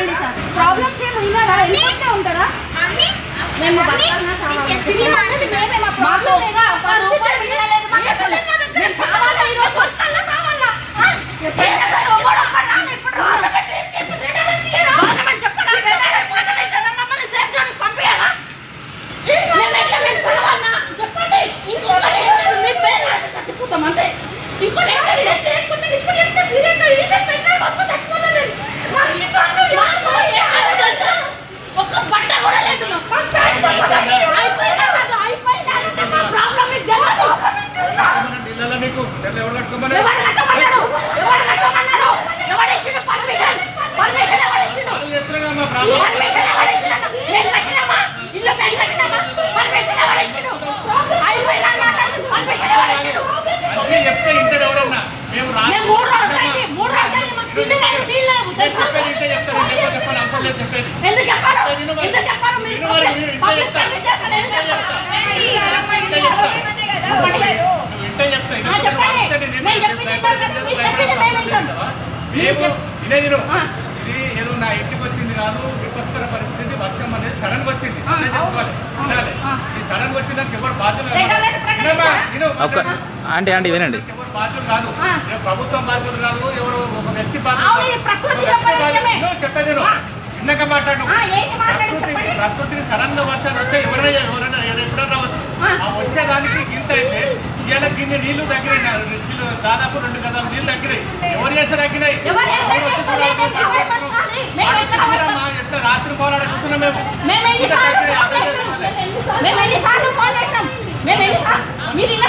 చెప్పండి sir problems ఏమి ఉన్నారా ఎందుకంటే ఉంటారా మేము లేదా? ఒక రూపాయి మిగలలేదు మాకు. మేము కావాలా ఈరోజు బతకాలన్నా కావాలా? ఆ? ఏదైనా ఒకడు ఒక్కడు రాను ఇప్పుడు రాను. గవర్నమెంట్ చెప్పడానికి వెళ్ళాలి. పోయినది కదా మమ్మల్ని సేఫ్ జోన్కి పంపియాలా? మేము ఎట్లా మేము కావాలన్నా? చెప్పండి. ఇంకొకటి ఏం లేదు. మీ పేరు రాసి చచ్చిపోతాం అంతే. ఇంకోటి ఏం లేదు. ఇది లేకపోతే ఇప్పుడు ఎంత సీరియస్గా ఇది పెట్టాలి. మాకు చచ్చిపోతుంది. మాకు మాకు ఎందుకు చెప్పారు? ఎందుకు చెప్పారు? మీరు చేస్తారు, ఎందుకు చెప్పండి. మేము చెప్పింది మీరు చెప్పింది మేము వింటాం. ఇది ఏదో నా ఇంటికి వచ్చింది కాదు విపత్కర పరిస్థితి వర్షం అనేది సడన్గా వచ్చింది. ఈ సడన్గా ఎవరు బాధ్యులు ఆంటీ ఆంటీ వినండి. ఎవరు బాధ్యులు కాదు. ఆ. ఏ ప్రభుత్వం బాధ్యులు కాదు ఎవరు ఒక వ్యక్తి అవును, ఇది ప్రకృతి చెప్పడం చెప్పేది చిన్నగా మాట్లాడు. ప్రకృతికి సడన్గా వర్షాలు వస్తే ఎవరైనా ఎవరైనా ఎప్పుడైనా రావచ్చు ఆ. వచ్చేదానికి గింత అయితే ఇవాళ గిన్నె నీళ్ళు తగ్గినాయి దాదాపు రెండు గదాలు నీళ్ళు తగ్గినాయి ఎవరు చేస్తే తగ్గినాయి ఎంత రాత్రి పోరాడు కూర్చున్నాం మేము మేము ఎన్నిసార్లు ఫోన్ చేసినాం? మేము ఎన్నిసార్లు ఫోన్ చేసినాం? మేము ఎన్నిసార్లు? మీరు ఇలా